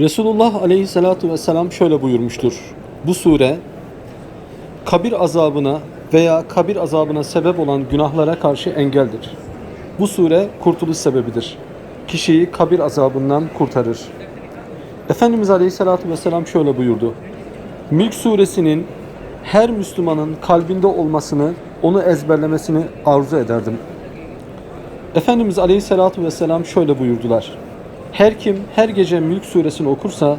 Resulullah aleyhissalatu vesselam şöyle buyurmuştur. Bu sure kabir azabına veya kabir azabına sebep olan günahlara karşı engeldir. Bu sure kurtuluş sebebidir. Kişiyi kabir azabından kurtarır. Efendimiz aleyhissalatu vesselam şöyle buyurdu. Mülk suresinin her Müslümanın kalbinde olmasını, onu ezberlemesini arzu ederdim. Efendimiz Aleyhisselatü Vesselam şöyle buyurdular. Her kim her gece Mülk suresini okursa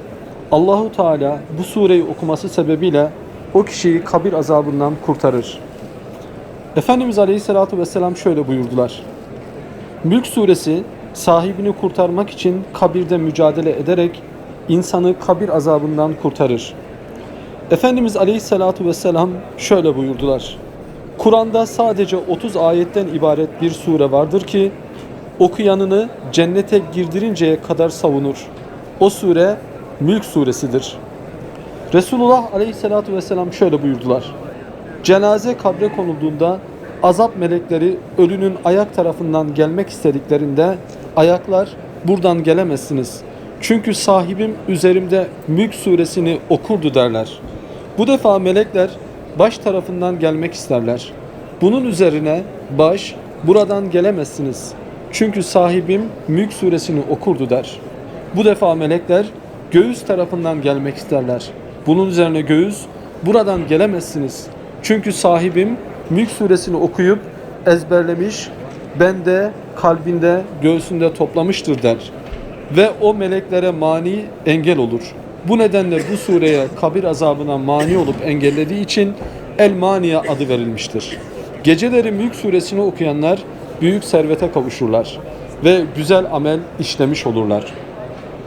Allahu Teala bu sureyi okuması sebebiyle o kişiyi kabir azabından kurtarır. Efendimiz Aleyhisselatü Vesselam şöyle buyurdular. Mülk suresi sahibini kurtarmak için kabirde mücadele ederek insanı kabir azabından kurtarır. Efendimiz Aleyhisselatü Vesselam şöyle buyurdular. Kur'an'da sadece 30 ayetten ibaret bir sure vardır ki okuyanını cennete girdirinceye kadar savunur. O sure Mülk suresidir. Resulullah Aleyhisselatü Vesselam şöyle buyurdular. Cenaze kabre konulduğunda azap melekleri ölünün ayak tarafından gelmek istediklerinde ayaklar buradan gelemezsiniz. Çünkü sahibim üzerimde Mülk suresini okurdu derler. Bu defa melekler baş tarafından gelmek isterler. Bunun üzerine baş buradan gelemezsiniz. Çünkü sahibim Mülk suresini okurdu der. Bu defa melekler göğüs tarafından gelmek isterler. Bunun üzerine göğüs buradan gelemezsiniz. Çünkü sahibim Mülk suresini okuyup ezberlemiş, bende, kalbinde, göğsünde toplamıştır der. Ve o meleklere mani engel olur. Bu nedenle bu sureye kabir azabına mani olup engellediği için El Maniye adı verilmiştir. Geceleri Mülk suresini okuyanlar büyük servete kavuşurlar ve güzel amel işlemiş olurlar.